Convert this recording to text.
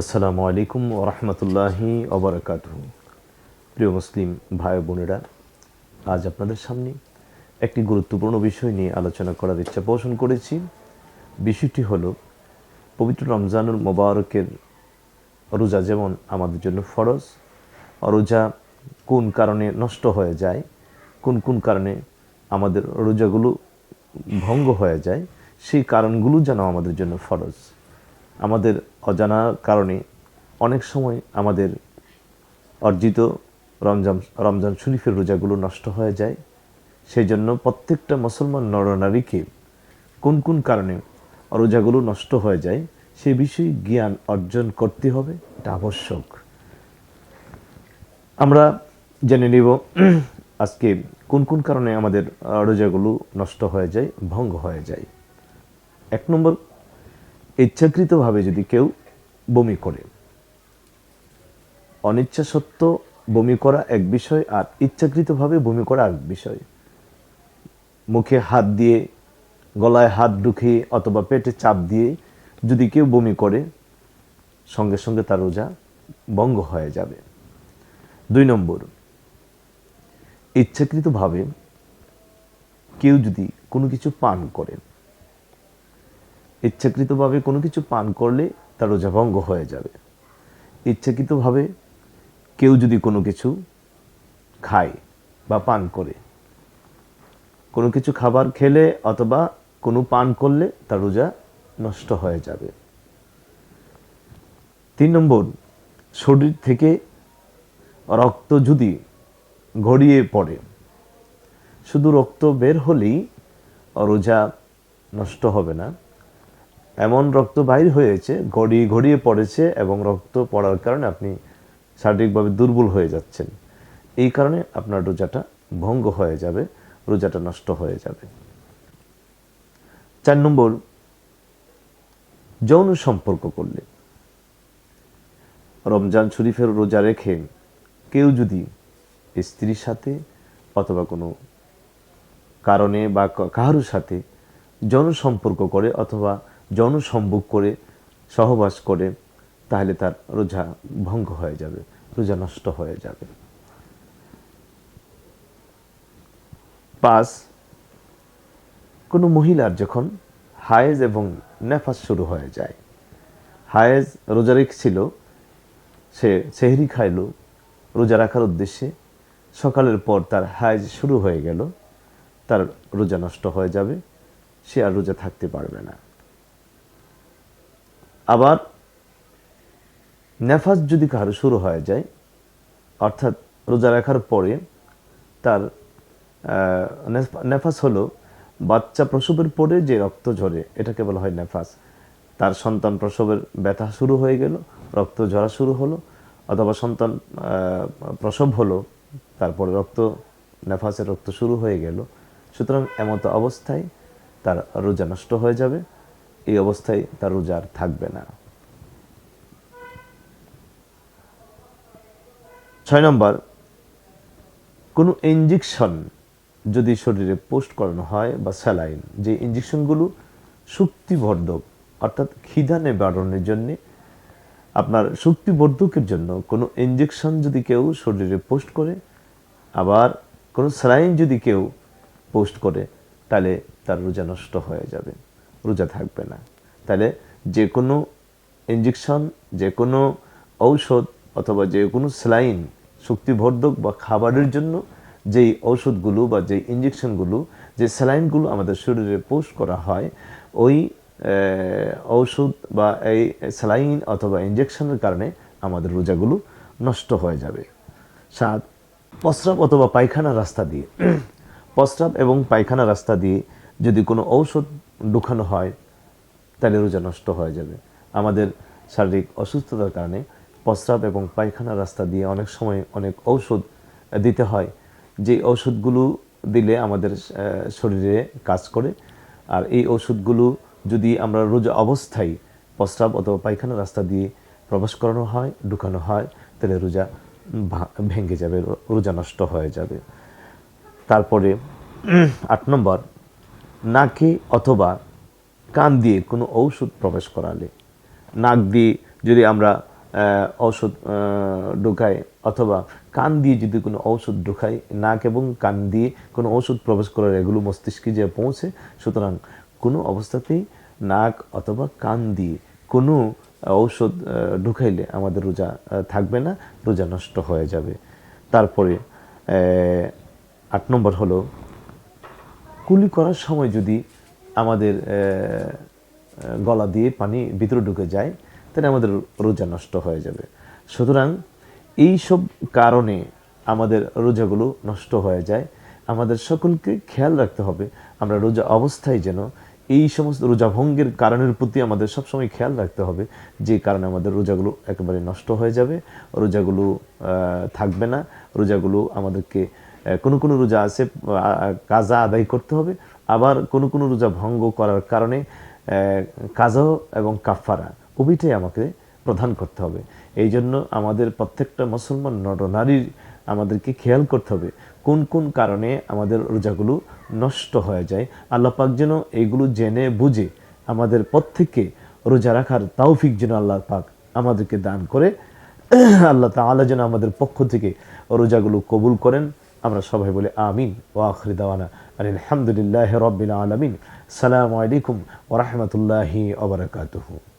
আসসালামু আলাইকুম ওরহমতুল্লাহি ওবরাকাত প্রিয় মুসলিম ভাই বোনেরা, আজ আপনাদের সামনে একটি গুরুত্বপূর্ণ বিষয় নিয়ে আলোচনা করার ইচ্ছা পোষণ করেছি। বিষয়টি হলো, পবিত্র রমজানুল মোবারকের রোজা যেমন আমাদের জন্য ফরজ, রোজা কোন কারণে নষ্ট হয়ে যায়, কোন কোন কারণে আমাদের রোজাগুলো ভঙ্গ হয়ে যায়, সেই কারণগুলো যেন আমাদের জন্য ফরজ। আমাদের অজানা কারণে অনেক সময় আমাদের অর্জিত রমজান রমজান শরীফের রোজাগুলো নষ্ট হয়ে যায়। সেই জন্য প্রত্যেকটা মুসলমান নরনারীকে কোন কোন কারণে রোজাগুলো নষ্ট হয়ে যায় সে বিষয়ে জ্ঞান অর্জন করতে হবে, এটা আবশ্যক। আমরা জেনে নিব আজকে কোন কোন কারণে আমাদের রোজাগুলো নষ্ট হয়ে যায়, ভঙ্গ হয়ে যায়। এক নম্বর ইচ্ছাকৃতভাবে যদি কেউ বমি করে, অনিচ্ছা সত্য বমি করা এক বিষয় আর ইচ্ছাকৃতভাবে বমি করা এক বিষয়। মুখে হাত দিয়ে, গলায় হাত ঢুকিয়ে অথবা পেটে চাপ দিয়ে যদি কেউ বমি করে, সঙ্গে সঙ্গে তার রোজা ভঙ্গ হয়ে যাবে। দুই নম্বর, ইচ্ছাকৃতভাবে কেউ যদি কোনো কিছু পান করে ইচ্ছাকৃতভাবে কোনো কিছু পান করলে তার রোজা ভঙ্গ হয়ে যাবে। ইচ্ছাকৃতভাবে কেউ যদি কোনো কিছু খায় বা পান করে, কোনো কিছু খাবার খেলে অথবা কোনো পান করলে তার রোজা নষ্ট হয়ে যাবে। তিন নম্বর, শরীর থেকে রক্ত যদি গড়িয়ে পড়ে, শুধু রক্ত বের হলেই রোজা নষ্ট হবে না। এমন রক্ত বাইর হয়েছে গড়িয়ে গড়িয়ে পড়েছে এবং রক্ত পড়ার কারণে আপনি শারীরিকভাবে দুর্বল হয়ে যাচ্ছেন। এই কারণে আপনার রোজাটা ভঙ্গ হয়ে যাবে, রোজাটা নষ্ট হয়ে যাবে। চার নম্বর, যৌন সম্পর্ক করলে। রমজান শরীফের রোজা রেখে কেউ যদি স্ত্রীর সাথে অথবা কোনো কারণে বা কাহারুর সাথে যৌন সম্পর্ক করে অথবা যৌন সম্ভোগ করে সহবাস করে, তাহলে তার রোজা ভঙ্গ হয়ে যাবে, রোজা নষ্ট হয়ে যাবে। পাঁচ, কোনো মহিলার যখন হায়েজ এবং নেফাস শুরু হয়ে যায়, হায়েজ রোজা রেখেছিল, সে সেহরি খাইলো, রোজা রাখার উদ্দেশ্যে, সকালের পর তার হায়েজ শুরু হয়ে গেল, তার রোজা নষ্ট হয়ে যাবে, সে আর রোজা থাকতে পারবে না। আবার নেফাস যদি কারও শুরু হয়ে যায়, অর্থাৎ রোজা রাখার পরে তার নেফ- নেফাস হলো বাচ্চা প্রসবের পরে যে রক্ত ঝরে, এটাকে বলা হয় নেফাস। তার সন্তান প্রসবের ব্যথা শুরু হয়ে গেল, রক্ত ঝরা শুরু হলো, অথবা সন্তান প্রসব হলো, তারপরে রক্ত, নেফাসের রক্ত শুরু হয়ে গেল। সুতরাং এমতো অবস্থায় তার রোজা নষ্ট হয়ে যাবে। এই অবস্থায় তার রোজা আর থাকবে না। ছয় নম্বর, কোনো ইঞ্জেকশন যদি শরীরে পোস্ট করানো হয় বা স্যালাইন যে ইঞ্জেকশনগুলো শক্তিবর্ধক, অর্থাৎ খিদা নিবারণের জন্যে, আপনার শক্তিবর্ধকের জন্য কোনো ইঞ্জেকশন যদি কেউ শরীরে পোস্ট করে, আবার কোনো স্যালাইন যদি কেউ পোস্ট করে, তাহলে তার রোজা নষ্ট হয়ে যাবে। রোজা থাকবে না। তাহলে যে কোনো ইঞ্জেকশন যে কোনো ঔষধ অথবা যে কোনো স্যালাইন শক্তিবর্ধক বা খাবারের জন্য যেই ঔষধগুলো বা যে ইঞ্জেকশনগুলো যে স্যালাইনগুলো আমাদের শরীরে পোস্ট করা হয়, ওই ঔষধ বা এই স্যালাইন অথবা ইঞ্জেকশনের কারণে আমাদের রোজাগুলো নষ্ট হয়ে যাবে। সাত, প্রস্রাব অথবা পায়খানা রাস্তা দিয়ে। প্রস্রাব এবং পায়খানা রাস্তা দিয়ে যদি কোনো ঔষধ ঢুকানো হয়, তাহলে রোজা নষ্ট হয়ে যাবে। আমাদের শারীরিক অসুস্থতার কারণে প্রস্রাব এবং পায়খানা রাস্তা দিয়ে অনেক সময় অনেক ঔষধ দিতে হয়। যে ঔষধগুলো দিলে আমাদের শরীরে কাজ করে, আর এই ওষুধগুলো যদি আমরা রোজা অবস্থায় প্রস্রাব অথবা পায়খানা রাস্তা দিয়ে প্রবেশ করানো হয়, ঢুকানো হয়, তাহলে রোজা ভেঙে যাবে রোজা নষ্ট হয়ে যাবে। তারপরে আট নম্বর নাকে অথবা কান দিয়ে কোনো ঔষধ প্রবেশ করালে, নাক দিয়ে যদি আমরা ঔষধ ঢোকাই অথবা কান দিয়ে যদি কোনো ঔষধ ঢোকাই, নাক এবং কান দিয়ে কোনো ঔষধ প্রবেশ করার এগুলো মস্তিষ্কে যে পৌঁছে, সুতরাং কোনো অবস্থাতেই নাক অথবা কান দিয়ে কোনো ঔষধ ঢুকাইলে আমাদের রোজা থাকবে না, রোজা নষ্ট হয়ে যাবে। তারপরে আট নম্বর হলো কুলি করার সময় যদি আমাদের গলা দিয়ে পানি ভিতরে ঢুকে যায়, তাহলে আমাদের রোজা নষ্ট হয়ে যাবে। সুতরাং এই সব কারণে আমাদের রোজাগুলো নষ্ট হয়ে যায়। আমাদের সকলকে খেয়াল রাখতে হবে, আমরা রোজা অবস্থায় যেন এই সমস্ত রোজা ভঙ্গের কারণের প্রতি আমাদের সবসময় খেয়াল রাখতে হবে, যে কারণে আমাদের রোজাগুলো একেবারে নষ্ট হয়ে যাবে, রোজাগুলো থাকবে না, রোজাগুলো আমাদেরকে কোনো কোনো রোজা আছে কাজা আদায় করতে হবে। আবার কোনো কোনো রোজা ভঙ্গ করার কারণে কাজা এবং কাফারা উভয়টাই আমাকে প্রদান করতে হবে। এই জন্য আমাদের প্রত্যেকটা মুসলমান নরনারীর আমাদেরকে খেয়াল করতে হবে, কোন কোন কারণে আমাদের রোজাগুলো নষ্ট হয়ে যায়। আল্লাহ পাক যেন এইগুলো জেনে বুঝে আমাদের প্রত্যেককে রোজা রাখার তাওফিক যেন আল্লাহ পাক আমাদেরকে দান করে। আল্লাহ তাআলা যেন আমাদের পক্ষ থেকে রোজাগুলো কবুল করেন। আমরা সবাই বলে আমিন ও আখরি দাওয়ানা। আলহামদুলিল্লাহ রবিল আলমিন। সালামু আলাইকুম ওরহমতুল্লাহি ওবরাকাতুহু